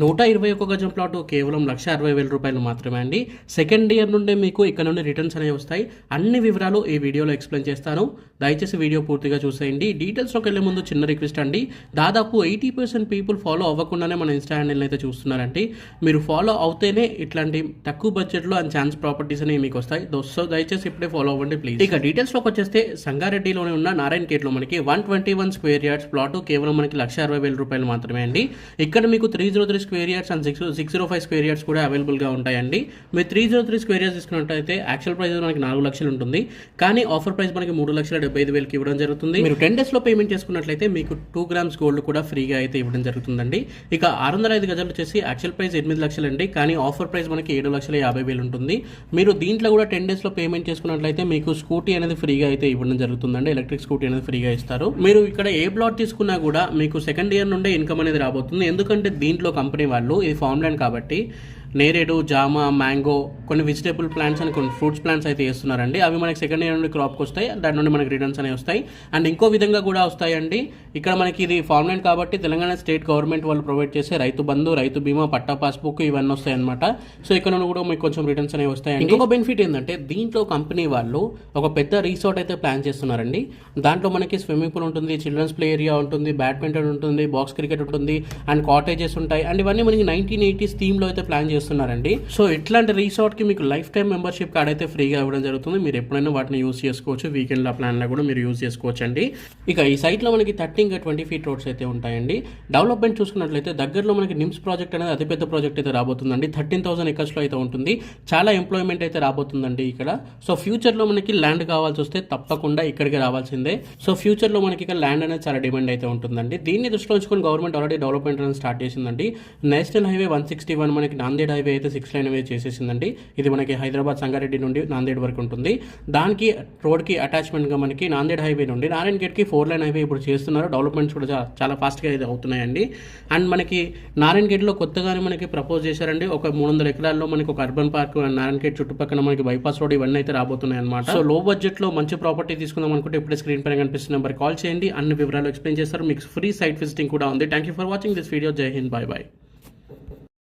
నూట ఇరవై ఒక గజం ప్లాట్ కేవలం లక్ష అరవై వేల రూపాయలు మాత్రమే అండి. సెకండ్ ఇయర్ నుండే మీకు ఇక్కడ నుండి రిటర్న్స్ అనేవి వస్తాయి. అన్ని వివరాలు ఈ వీడియోలో ఎక్స్ప్లెయిన్ చేస్తాను. దయచేసి వీడియో పూర్తిగా చూసేయండి. డీటెయిల్స్లోకి వెళ్ళే ముందు చిన్న రిక్వెస్ట్ అండి. దాదాపు ఎయిటీ పర్సెంట్ పీపుల్ ఫాలో అవ్వకుండానే మన ఇన్స్టా హ్యాండిల్ని అయితే చూస్తున్నారండి. మీరు ఫాలో అవుతేనే ఇట్లాంటి తక్కువ బడ్జెట్లో అండ్ ఛాన్స్ ప్రాపర్టీస్ అనేవి మీకు వస్తాయి. సో దయచేసి ఇప్పుడే ఫాలో అవ్వండి ప్లీజ్ ఇక డీటెయిల్స్లోకి వచ్చేస్తే సంగారెడ్డిలోనే ఉన్న నారాయణ గేట్లో మనకి one twenty one square yards plot కేవలం మనకి లక్ష అరవై వేల రూపాయలు మాత్రమే అండి. ఇక్కడ మీకు three zero three square yards and six six zero five square yards కూడా అవైలబుల్గా ఉంటాయండి. మీరు three zero three square yards తీసుకున్నట్టయితే యాక్చువల్ ప్రైస్ మనకి నాలుగు లక్షలు ఉంటుంది. కానీ ఆఫర్ ప్రైస్ మనకి మూడు లక్షల డెబ్బై ఐదు వేలకి ఇవ్వడం జరుగుతుంది. మీరు టెన్ డేస్లో పేమెంట్ చేసుకున్నట్లయితే మీకు టూ గ్రామ్స్ గోల్డ్ కూడా ఫ్రీగా అయితే ఇవ్వడం జరుగుతుందండి. ఇక ఆరు వందల ఐదు గజాలు వచ్చేసి యాక్చువల్ ప్రైస్ ఎనిమిది లక్షలు అండి కానీ ఆఫర్ ప్రైస్ మనకి ఏడు లక్షల యాభై వేలు ఉంటుంది. మీరు దీంట్లో కూడా టెన్ డేస్లో పేమెంట్ చేసుకున్నట్లయితే మీకు స్కూటీ అనేది ఫ్రీగా అయితే ఇవ్వడం జరుగుతుందండి. ఎలక్ట్రిక్ స్కూటీ అనేది ఫ్రీగా ఇస్తారు. మీరు ఇక్కడ ఏ ప్లాట్ తీసుకున్నా కూడా మీకు సెకండ్ ఇయర్ నుండే ఇన్కమ్ అనేది రాబోతుంది. ఎందుకంటే దీంట్లో కంపెనీ వాళ్ళు ఇది ఫార్మ్ కాబట్టి నేరేడు జామ మ్యాంగో కొన్ని వెజిటేబుల్ ప్లాంట్స్ అని కొన్ని ఫ్రూట్స్ ప్లాంట్స్ అయితే వేస్తున్నారండి. అవి మనకి సెకండ్ ఇయర్ నుండి క్రాప్కి వస్తాయి. దాని నుండి మనకి రిటర్న్స్ అనేవి వస్తాయి. అండ్ ఇంకో విధంగా కూడా వస్తాయండి. ఇక్కడ మనకి ఇది ఫార్మ్ కాబట్టి తెలంగాణ స్టేట్ గవర్నమెంట్ వాళ్ళు ప్రొవైడ్ చేసే రైతు బంధు రైతు బీమా పట్టా పాస్బుక్ ఇవన్నీ వస్తాయి అనమాట సో ఇక్కడ నుండి కూడా మీకు కొంచెం రిటర్న్స్ అనేవి వస్తాయి ఇంకొక బెనిఫిట్ ఏంటంటే దీంట్లో కంపెనీ వాళ్ళు ఒక పెద్ద రిసార్ట్ అయితే ప్లాన్ చేస్తున్నారండి. దాంట్లో మనకి స్విమ్మింగ్ పూల్ ఉంటుంది చిల్డ్రన్స్ ప్లే ఏరియా ఉంటుంది బ్యాడ్మింటన్ ఉంటుంది బాక్స్ క్రికెట్ ఉంటుంది అండ్ కాటేజెస్ ఉంటాయి. అండ్ ఇవన్నీ మనకి నైన్టీన్ ఎయిటీస్ థీమ్లో అయితే ప్లాన్ చేస్తున్నారండి. సో ఇట్లాంటి రిసార్ట్కి మీకు లైఫ్ టైం మెంబర్షిప్ కార్డ్ అయితే ఫ్రీగా ఇవ్వడం జరుగుతుంది. మీరు ఎప్పుడైనా వాటిని యూస్ చేసుకోవచ్చు. వీకెండ్ల ప్లాన్లో కూడా మీరు యూస్ చేసుకోవచ్చు అండి ఇక ఈ సైట్లో మనకి థర్టీ ఇంకా ట్వంటీ ఫీట్ రోడ్స్ అయితే ఉంటాయండి. డెవలప్మెంట్ చూసుకున్నట్లయితే దగ్గరలో మనకి నిమ్స్ ప్రాజెక్ట్ అనేది అతిపెద్ద ప్రాజెక్ట్ అయితే రాబోతుందండి. థర్టీన్ థౌసండ్ ఎకర్స్లో అయితే ఉంటుంది. చాలా ఎంప్లాయ్మెంట్ అయితే రాబోతుందండి ఇక్కడ. సో ఫ్యూచర్లో మనకి ల్యాండ్ కావాల్సి వస్తే తప్పకుండా ఇక్కడికి రావాల్సిందే. సో ఫ్యూచర్లో మనకి ఇక్కడ ల్యాండ్ అనేది చాలా డిమాండ్ అయితే ఉంటుందండి. దీన్ని దృష్టిలో ఉంచుకొని గవర్నమెంట్ ఆల్రెడీ డెవలప్మెంట్ అనేది స్టార్ట్ చేసిందండి. National highway one sixty one మనకి నాందేడ్ హైవే అయితే సిక్స్ లైన్ హైవే చేసేసిందండి. ఇది మనకి హైదరాబాద్ సంగారెడ్డి నుండి నాందేడ్ వరకు ఉంటుంది. దానికి రోడ్కి అటాచ్మెంట్గా మనకి నాందేడ్ హైవే నుండి నారాయణ గేట్కి ఫోర్ లైన్ హైవే ఇప్పుడు చేస్తున్నారు. డెవలప్మెంట్స్ కూడా చాలా ఫాస్ట్గా అయితే అవుతున్నాయండి. అండ్ మనకి నారాయణ గేట్లో కొత్తగానే మనకి ప్రపోజ్ చేశారండి. ఒక మూడు వందల ఎకరాల్లో మనకి ఒక అర్బన్ పార్క్ నారాయణ గేట్ చుట్టుపక్కల మనకి బైపాస్ రోడ్ ఇవన్నీ అయితే రాబోతున్నాయి అనమాట సో లో బడ్జెట్లో మంచి ప్రాపర్టీ తీసుకుందాం అనుకుంటే ఇప్పుడే స్క్రీన్ పైన కనిపిస్తున్న నెంబర్ కాల్ చేయండి. అన్ని వివరాలు ఎక్స్ప్లెయిన్ చేస్తారు. మీకు ఫ్రీ సైట్ విజిటింగ్ కూడా ఉంది. Thank you for watching this video Jai Hind bye bye